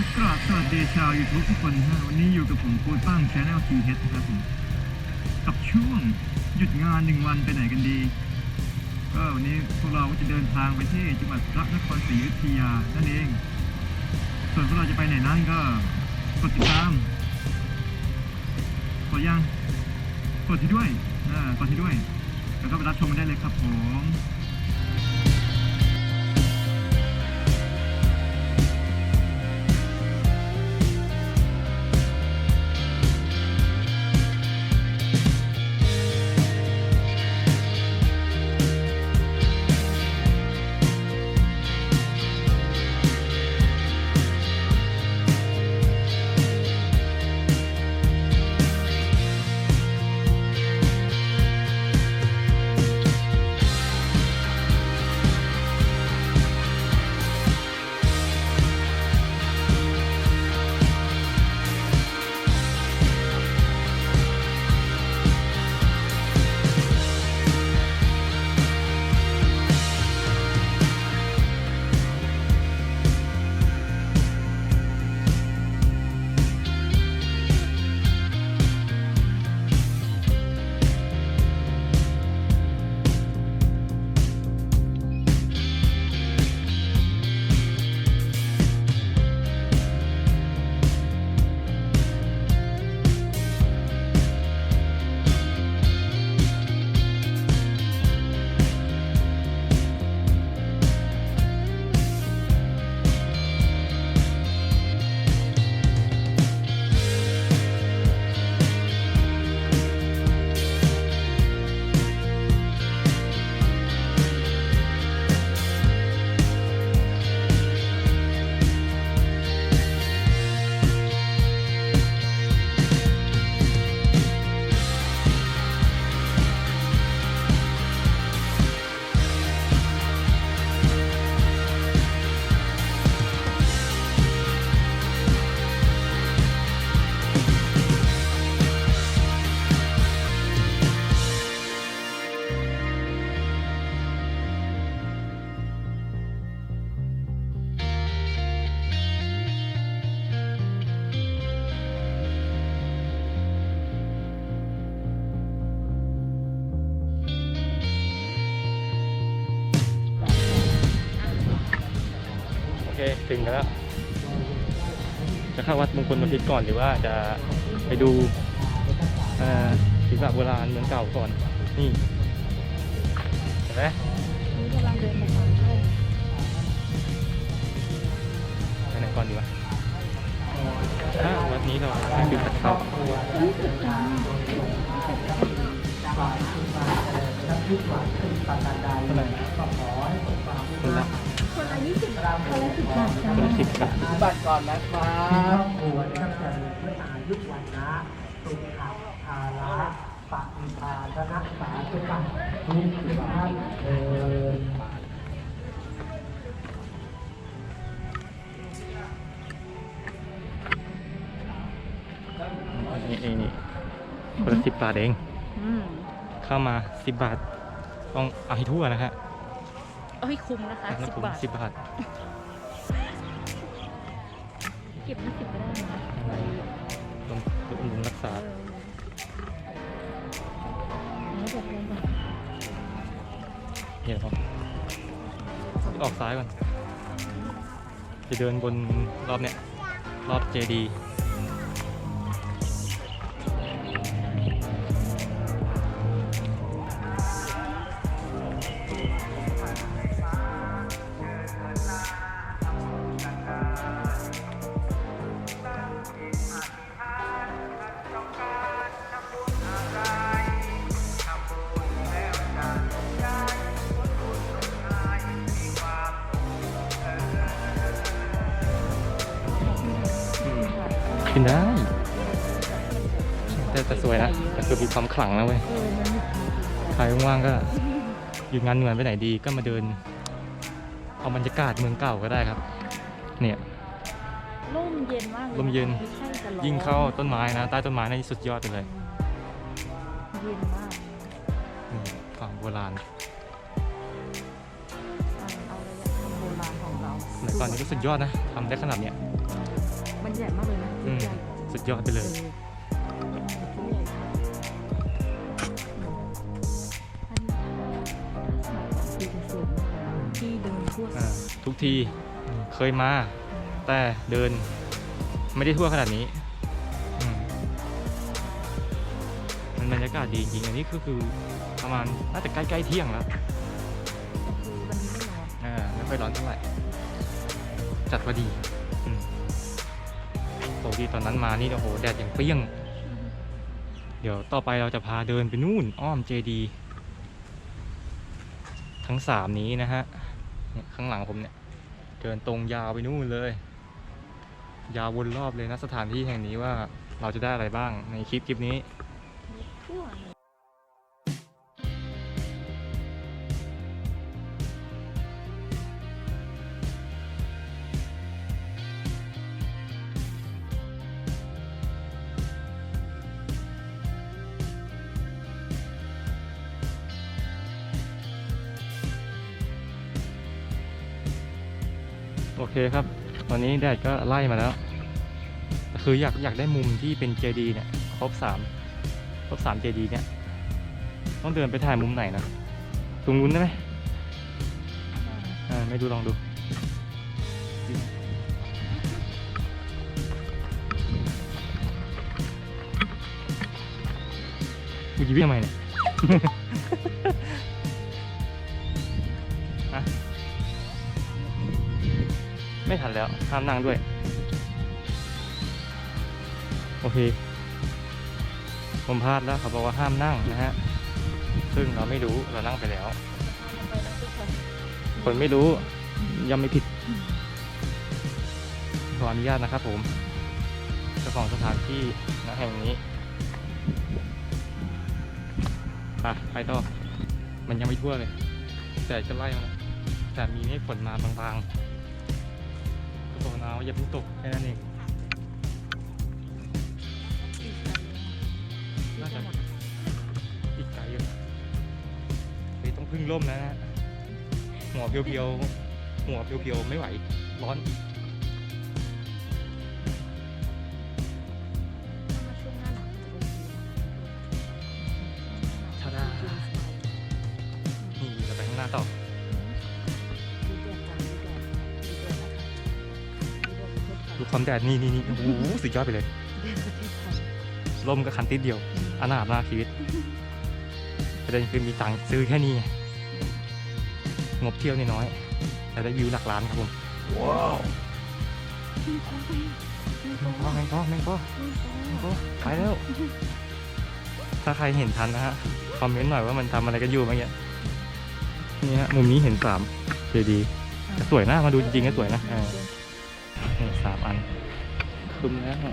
นักกราบสวัสดีชาวยูทูบทุกคนนะฮะวันนี้อยู่กับผมปูตั้งช anel t h นะครับผมกับช่วงหยุดงานหนึ่งวันไปไหนกันดี ก็วันนี้พวกเราก็จะเดินทางไปที่จังหวัดพระนครศรีอยุธยานั่นเอง ส่วนพวกเราจะไปไหนนั้นก็กดติดตามกดยังกดที่ด้วยอ่ากดที่ด้วยแล้วก็ไปรับชมกันได้เลยครับผม เคถึงกันแล้ว จะเข้าวัดมงคลบพิตก่อนหรือว่าจะไปดูศิลปะโบราณเมืองเก่าก่อน นี่เห็นไหมกำลังเดินไปทางเข้าไปไหนก่อนดีวะถ้าวัดนี้เราให้คือขัดเข้ารู้สึกจังเท่าไหร่คนละคนละ คนละสิบบาทจ้าคนละสิบบาทบัตรก่อนนะครับควรท่านจะมีเมื่ออายุวันนะสุขภาระปฏิภาณนักษาสุขทุกสิบท่านเดินนี่เองนี่คนละสิบบาทเอง อืม เข้ามาสิบบาท ต้องเอาให้ทั่วนะฮะ เอาให้คุ้มนะคะสิบผมบาทสิบบาท เก็บห้าสิบก็ได้นะต้องต้องอุดหนุนรักษา เออแล้วบอกลงก่อนเห็นพอออกซ้ายก่อน จะเดินบนรอบเนี้ยรอบเจดีย์ นได้ แต่แต่สวยนะแต่คือมีความขลังนะเว้ยเออมันใครว่างๆก็หยุดงานเหนื่อยไปไหนดีก็มาเดิน เอาบรรยากาศเมืองเก่าก็ได้ครับ เนี่ยร่มเย็นมากลร่มเย็นไม่ใช่จะร้อนยิ่งเข้าต้นไม้นะ ใต้ต้นไม้นี่สุดยอดไปเลยเย็นมากอืมความโบราณเอาเอาระยะทางโบราณของเราสมัยก่อนนี่ก็สุดยอดนะทำได้ขนาดเนี้ยมันใหญ่มากเลยนะอืมใหญ่สุ ดยอดไปเลยออตัวใหญ่อันนี้คือจะสูงที่เดินทั่วอ่าทุกทีเคยมา แต่เดินไม่ได้ทั่วขนาดนี้อืมมันบรรยากาศดีจริงๆอันนี้ก็คือประมาณน่าจะใกล้ๆเที่ยงแล้วคือวันนี้ไม่ร้อนอ่าไม่ค่อยร้อนเท่าไหร่จัดพอดีอืม คดีตอนนั้นมานี่โอ้โหแดดอย่างเปรี้ยง เดี๋ยวต่อไปเราจะพาเดินไปนู่นอ้อมเจดี ทั้งสามนี้นะฮะเนี่ยข้างหลังผมเนี่ย เดินตรงยาวไปนู่นเลย ยาววนรอบเลยนะสถานที่แห่งนี้ว่าเราจะได้อะไรบ้างในคลิปคลิปนี้ โอเคครับ ตอนนี้แดดก็ไล่มาแล้ว คืออยากอยากได้มุมที่เป็นเจดีเนี่ยครบสามครบสามเจดีเนี่ย ต้องเดินไปถ่ายมุมไหนนะตรงนู้นได้ไหมอ่าไม่ดูลองดูกูจะวิ่งทำไมเนี่ย แล้วห้ามนั่งด้วย โอเค ผมพลาดแล้วเขาบอกว่าห้ามนั่งนะฮะ ซึ่งเราไม่รู้เรานั่งไปแล้ว คนไม่รู้ย่อมไม่ผิด ขออนุญาตนะครับผมเจ้าของสถานที่ณแห่งนี้ไปไปต่อ มันยังไม่ทั่วเลย แต่จะไล่มาแล้วแต่มีเมฆฝนมาบางๆ ก็บอกนะว่าอย่าเพิ่งตกแค่นั้นเอง น่าจะอีกไกลอยู่เฮ้ยต้องพึ่งร่มแล้วนะหัวเพียวๆหัวเพียวๆไม่ไหว ร้อน ประเทศไทยดูความแดดนี่นี่นี่โอ้โหสุดยอดไปเลยดีเดือดประเทศไทยร่มก็คันติดเดียวอนาถมากชีวิตประเด็นคือมีตังค์ซื้อแค่นี้ไงงบเที่ยวน้อยๆแต่ได้วิวหลักล้านครับผมว้าวแมงปอแมงปอแมงปอแมงปอไปแล้ว ถ้าใครเห็นทันนะฮะคอมเมนต์หน่อยว่ามันทำอะไรกันอยู่เมื่อกี้นี่ฮะมุมนี้เห็นสามเจดีแต่สวยนะมาดูจริงๆก็สวยนะเออนี่ สามอันคุมแล้วส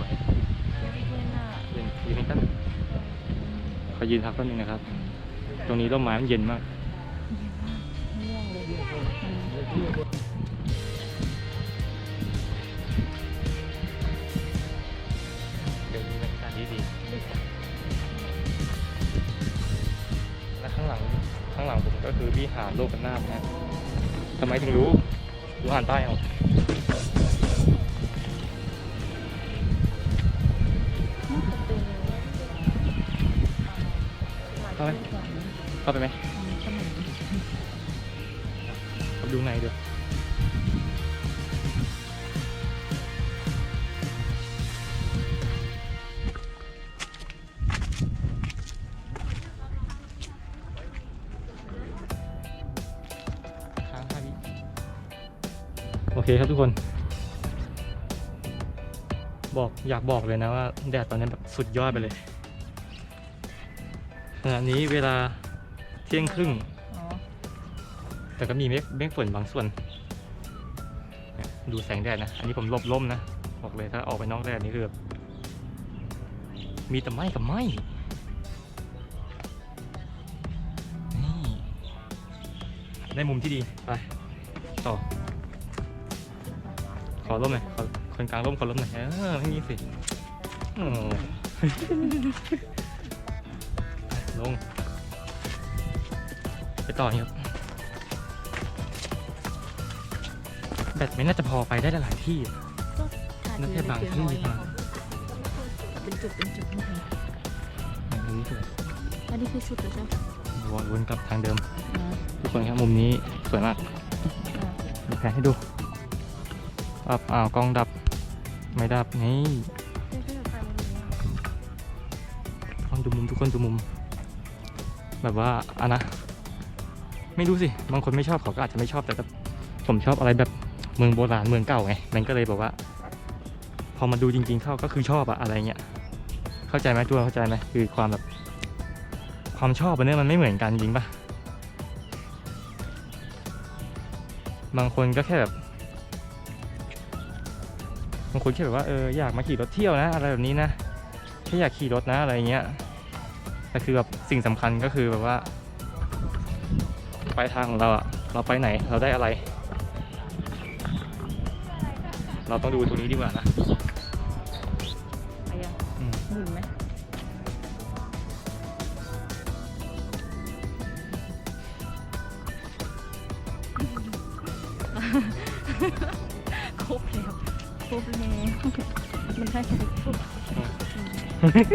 วยเย็นๆน่ะยืนยืนนี่กันขอยืนพักแป๊บนึงนะครับ ตรงนี้ร่มไม้มันเย็นมากง่วงเลย ก็คือวิหารโลกนาถนะทำไมถึงรู้ดูอ่านใต้เอาเข้าไปเข้าไปไหม ทุกคน บอกอยากบอกเลยนะว่า แดดตอนนี้แบบสุดยอดไปเลยขณะนี้เวลาเที่ยงครึ่งอ๋อแต่ก็มีเมฆเมฆฝนบางส่วนเนี่ยดูแสงแดดนะ อันนี้ผมหลบร่มนะ บอกเลยถ้าออกไปนอกแดดนี่คือแบบมีแต่ไหม้กับไหม้นี่ได้มุมที่ดี ไป ต่อ ขอร่มหน่อยขอคนกลางร่มขอร่มหน่อยเออไม่มีสิโอ้ลง ไปต่อครับบตไม่น่าจะพอไปได้หลายๆที่อะก็ทานั่นแค่บางที่เดียวครับเป็นจุดเป็นจุดนี่ไงอันนี้สวยอันนี้คือสุดแล้วใช่ไหมวนวนกลับทางเดิมอ่าทุกคนครับมุมนี้สวยมากอ่ามีแผนให้ดู อับอ้าวกล้องดับ ไม่ดับนี่ลอะทุกคนดูมุมทุกคนดูมุม แบบว่าอะนะ ไม่รู้สิ บางคนไม่ชอบเขาก็อาจจะไม่ชอบแต่ผมชอบอะไรแบบเมืองโบราณเมืองเก่าไง มันก็เลยแบบว่า พอมาดูจริง ๆ เข้าก็คือชอบอะอะไรเงี้ย เข้าใจไหมตัวเข้าใจไหมคือความแบบ ความชอบอันเนี้ยมันไม่เหมือนกันจริงปะบางคนก็แค่แบบ บางคนแค่แบบว่าเอออยากมาขี่รถเที่ยวนะ อะไรแบบนี้นะแค่อยากขี่รถนะอะไรเงี้ยแต่คือแบบสิ่งสำคัญก็คือแบบว่าปลายทางของเราอะเราไปไหนเราได้อะไร เราต้องดูตรงนี้ดีกว่านะ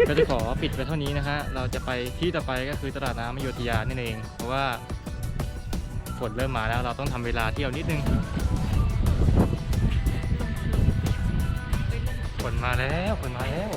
ก็จะขอปิดไปเท่านี้นะฮะ เราจะไปที่ต่อไปก็คือตลาดน้ำมโยธยานั่นเอง เพราะว่าฝนเริ่มมาแล้วเราต้องทำเวลาเที่ยวนิดนึง ฝนมาแล้วฝนมาแล้ว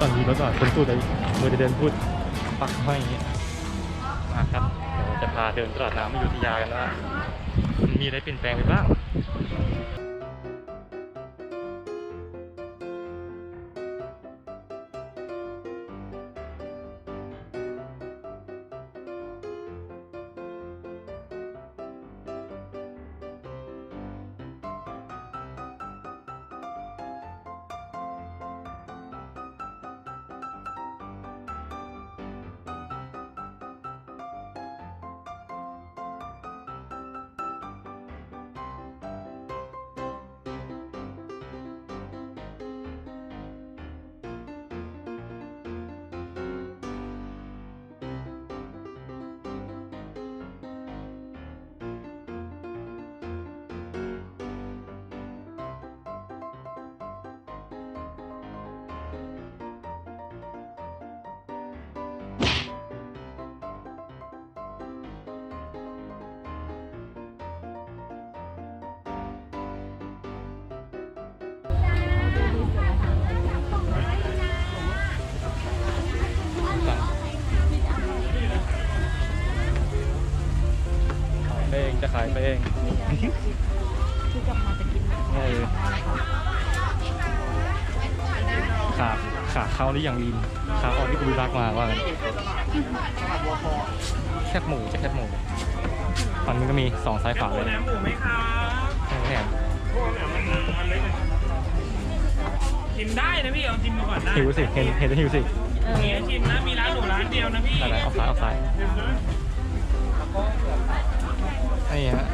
ก่อนดูรถก่อนคนพูดเลยมือจะเดินพูดปักห้อยอย่างเงี้ยมาครับเดี๋ยวจะพาเดินตลาดน้ำอยุธยากันว่ามีอะไรเปลี่ยนแปลงไปบ้าง เองจะขายไปเองที่กลับมาจะกินเออขาขาเข้านี่อย่างลีนขาอ่อนที่กูรักมาว่างั้นแคบหมูจะแคบหมูฝั่งนี้ก็มีสองซ้ายขวาเลยหมูไหมคะแหมชิมได้นะพี่ลองชิมดูก่อนได้หิวสิเห็นเห็นแล้วหิวสิมีให้ชิมนะมีร้านหนูร้านเดียวนะพี่อะไรเอาซ้ายเอาซ้าย นี่ฮะ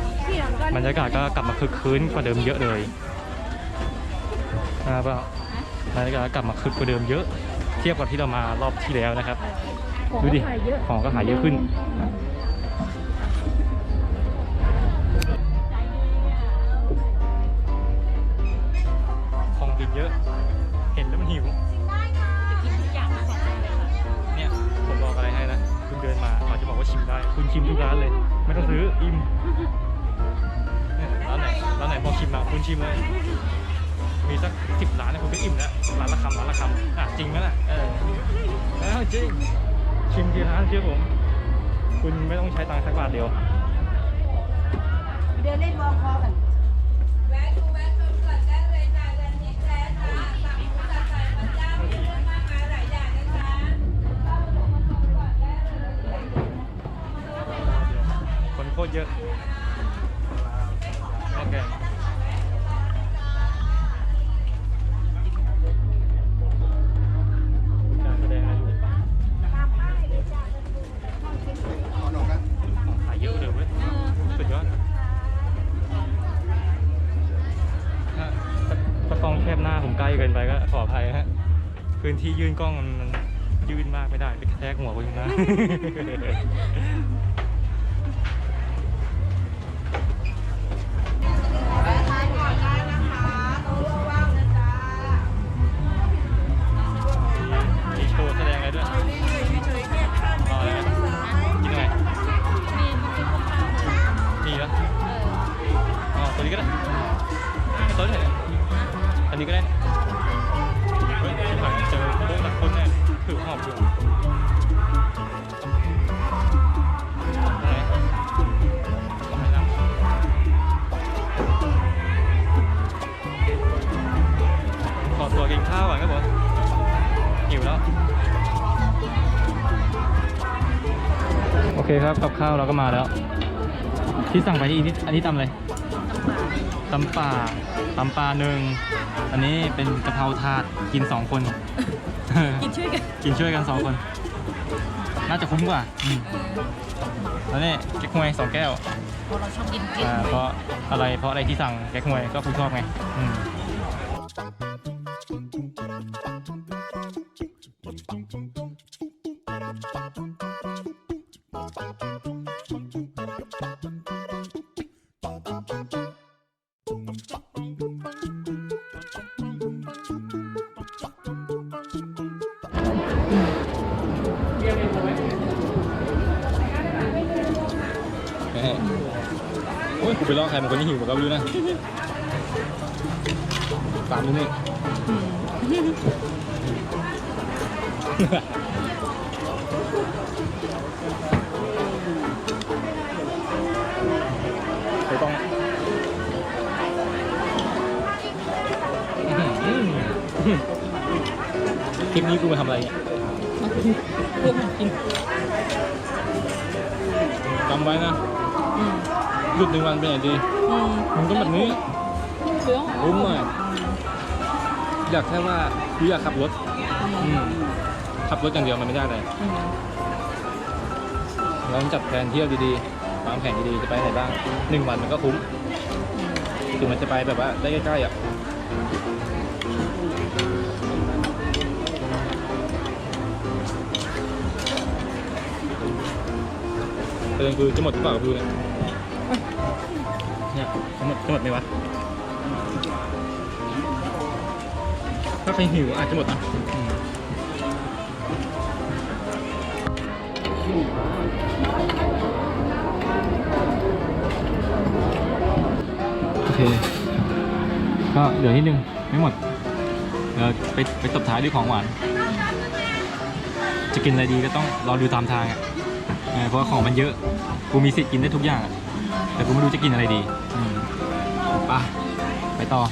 บรรยากาศก็กลับมาคึกคืนกว่าเดิมเยอะเลยนะครับเปล่าบรรยากาศกลับมาคึกกว่าเดิมเยอะ เทียบกับที่เรามารอบที่แล้วนะครับ ดูดิของก็หายเยอะขึ้น ทุกร้านเลย ไม่ต้องซื้ออิ่มเนี่ยร้านไหนร้านไหนพอชิมมาคุณชิมเลยมีสักสิบร้านนะคุณก็อิ่มแล้วร้านละคำร้านละคำอะจริงไหมล่ะเออแล้วจริงชิมทีร้านเชื่อผม คุณไม่ต้องใช้ตังค์สักบาทเดียว เดินเล่นวอลคอกัน แวะดูแวะชมก่อนได้เลยจ้าเดือนนี้แท้ค่ะสั่งผู้จัดใส่พระเจ้ามีเรื่องมากมายหลายอย่างนะคะเข้าลงมาชมก่อนได้เลย คน โคตรเยอะโอเคการแสดงอะไรอยู่ขายเยอะเลยเว้ยสุดยอดถ้าถ้ากล้องแคบหน้าผมใกล้เกินไปก็ขออภัยฮะพื้นที่ยื่นกล้องมันมันยื่นมากไม่ได้ไปกระแทกหัวคนข้างหน้า เฮ้ยที่ผ่านเจอพวกนักคนแน่ถือหอบอยู่อะไรไม่นั่งขอตัวกินข้าวก่อนครับผมหิวแล้ว โอเคครับกับข้าวเราก็มาแล้ว ที่สั่งไปนี่อันนี้ตำอะไรตำป่า ตำปลาหนึ่งอันนี้เป็นกะเพราถาดกินสองคน กินช่วยกันกินช่วยกันสองคน น่าจะคุ้มกว่าอืมแล้วนี่แก๊กฮวยสองแก้วเพราะเราชอบกินเผ็ดอ่าเพราะอะไรเพราะอะไรที่สั่งแก๊กฮวยก็คุณชอบไงอืมางคนที่หิวมันก็ไม่รู้นะตามดูนี่ไม่ต้องอื้อหือคลิปนี้กูมาทำอะไรเนี่ยจำไว้นะ หยุดหนึ่งวันเป็นไงดีมันก็แบบนี้คุ้มมากอยากแค่ว่าคืออยากขับรถอืมขับรถอย่างเดียวมันไม่ได้เลยเราต้องจัดแผนเที่ยวดีๆวางแผนดีๆจะไปไหนบ้างหนึ่งวันมันก็คุ้มถึงมันจะไปแบบว่าได้ใกล้ๆอะประเด็นคือจะหมดหรือเปล่าคือเนี่ยเนี่ยจะ หมดจะหมดไหมวะ ถ้าใครหิวอาจจะหมดนะโอเค ก็เหลือนิดนึง ไม่หมด เดี๋ยวไปไปตบท้ายด้วยของหวาน จะกินอะไรดีก็ต้องรอดูตามทางอะ เพราะว่าของมันเยอะ กูมีสิทธิ์กินได้ทุกอย่าง แต่กูไม่รู้จะกินอะไรดี ไปไปต่อ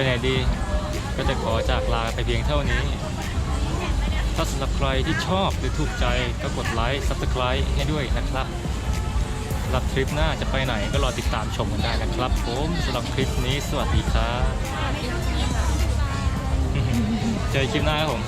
ไปไหนดี ก็จะขอจากลาไปเพียงเท่านี้ ถ้าสำหรับใครที่ชอบหรือถูกใจก็กดไลค์ Subscribe ให้ด้วยนะครับสำหรับทริปหน้าจะไปไหนก็รอติดตามชมกันได้นะครับผมสำหรับคลิปนี้สวัสดีครับเจอคลิปหน้าครับผม